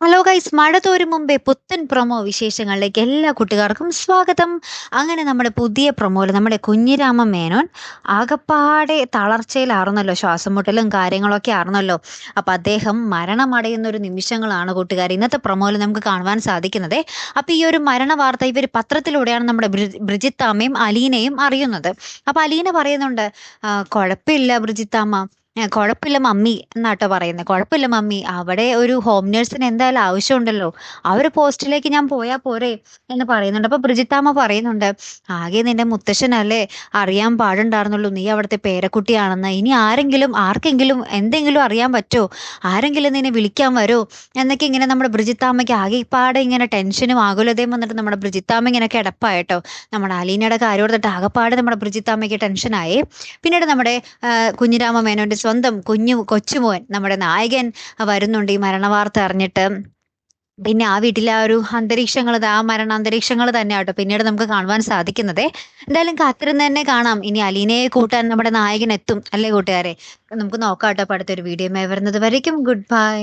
Hello guys മഴ തോരും മുമ്പേ പുത്തൻ പ്രൊമോ വിശേഷങ്ങളിലേക്ക് എല്ലാ കൂട്ടുകാർക്കും സ്വാഗതം. അങ്ങനെ നമ്മുടെ പുതിയ പ്രൊമോയിൽ നമ്മുടെ കുഞ്ഞിരാമ മേനോൻ ആകപ്പാടെ തളർച്ചയിലാർന്നല്ലോ ശ്വാസം മുട്ടലും കാര്യങ്ങളൊക്കെ ആർന്നല്ലോ. അപ്പം അദ്ദേഹം മരണമടയുന്ന ഒരു നിമിഷങ്ങളാണ് കൂട്ടുകാർ ഇന്നത്തെ പ്രൊമോയിൽ നമുക്ക് കാണുവാൻ സാധിക്കുന്നത്. അപ്പം ഈ ഒരു മരണ വാർത്ത ഇവർ പത്രത്തിലൂടെയാണ് നമ്മുടെ ബ്രിജിത്താമയും അലീനയും അറിയുന്നത്. അപ്പം അലീന പറയുന്നുണ്ട് "ആ, കുഴപ്പമില്ല ബ്രിജിത്താമ്മ. കുഴപ്പമില്ല മമ്മി എന്നാട്ടോ പറയുന്നത് കുഴപ്പമില്ല മമ്മി. അവിടെ ഒരു ഹോം നേഴ്സിന് എന്തായാലും ആവശ്യമുണ്ടല്ലോ. ആ ഒരു പോസ്റ്റിലേക്ക് ഞാൻ പോയാൽ പോരെ എന്ന് പറയുന്നുണ്ട്. അപ്പൊ ബ്രിജിത്താമ്മ പറയുന്നുണ്ട് ആകെ നിന്റെ മുത്തശ്ശനല്ലേ അറിയാൻ പാടുണ്ടായിരുന്നുള്ളൂ. നീ അവിടുത്തെ പേരക്കുട്ടിയാണെന്ന്. ഇനി ആരെങ്കിലും ആർക്കെങ്കിലും എന്തെങ്കിലും അറിയാൻ പറ്റുമോ ആരെങ്കിലും നിന്നെ വിളിക്കാൻ വരുമോ എന്നൊക്കെ ഇങ്ങനെ നമ്മുടെ ബ്രിജിത്താമ്മയ്ക്ക് ആകെ പാടെ ഇങ്ങനെ ടെൻഷനും ആകുലതയും വന്നിട്ട് നമ്മുടെ ബ്രിജിത്താമ്മ ഇങ്ങനെ കിടപ്പായിട്ടോ നമ്മുടെ അലീനയുടെ കാര്യം ഓർത്തിട്ട് ആകെപ്പാടെ നമ്മുടെ ബ്രിജിത്താമ്മയ്ക്ക് ടെൻഷനായി പിന്നീട് നമ്മുടെ കുഞ്ഞിരാമ മേനോന്റെ സ്വന്തം കുഞ്ഞു കൊച്ചുമോൻ നമ്മുടെ നായകൻ വരുന്നുണ്ട് ഈ മരണവാർത്ത അറിഞ്ഞിട്ട്. പിന്നെ ആ വീട്ടിലെ ആ ഒരു അന്തരീക്ഷങ്ങൾ ആ മരണ അന്തരീക്ഷങ്ങൾ തന്നെ ആട്ടോ പിന്നീട് നമുക്ക് കാണുവാൻ സാധിക്കുന്നത്. എന്തായാലും കാത്തിരുന്ന് തന്നെ കാണാം. ഇനി അലീനയെ കൂട്ടാൻ നമ്മുടെ നായകൻ എത്തും. അല്ലേ കൂട്ടുകാരെ? നമുക്ക് നോക്കാം കേട്ടോ അടുത്തൊരു വീഡിയോ വരുന്നത് വരയ്ക്കും. Good bye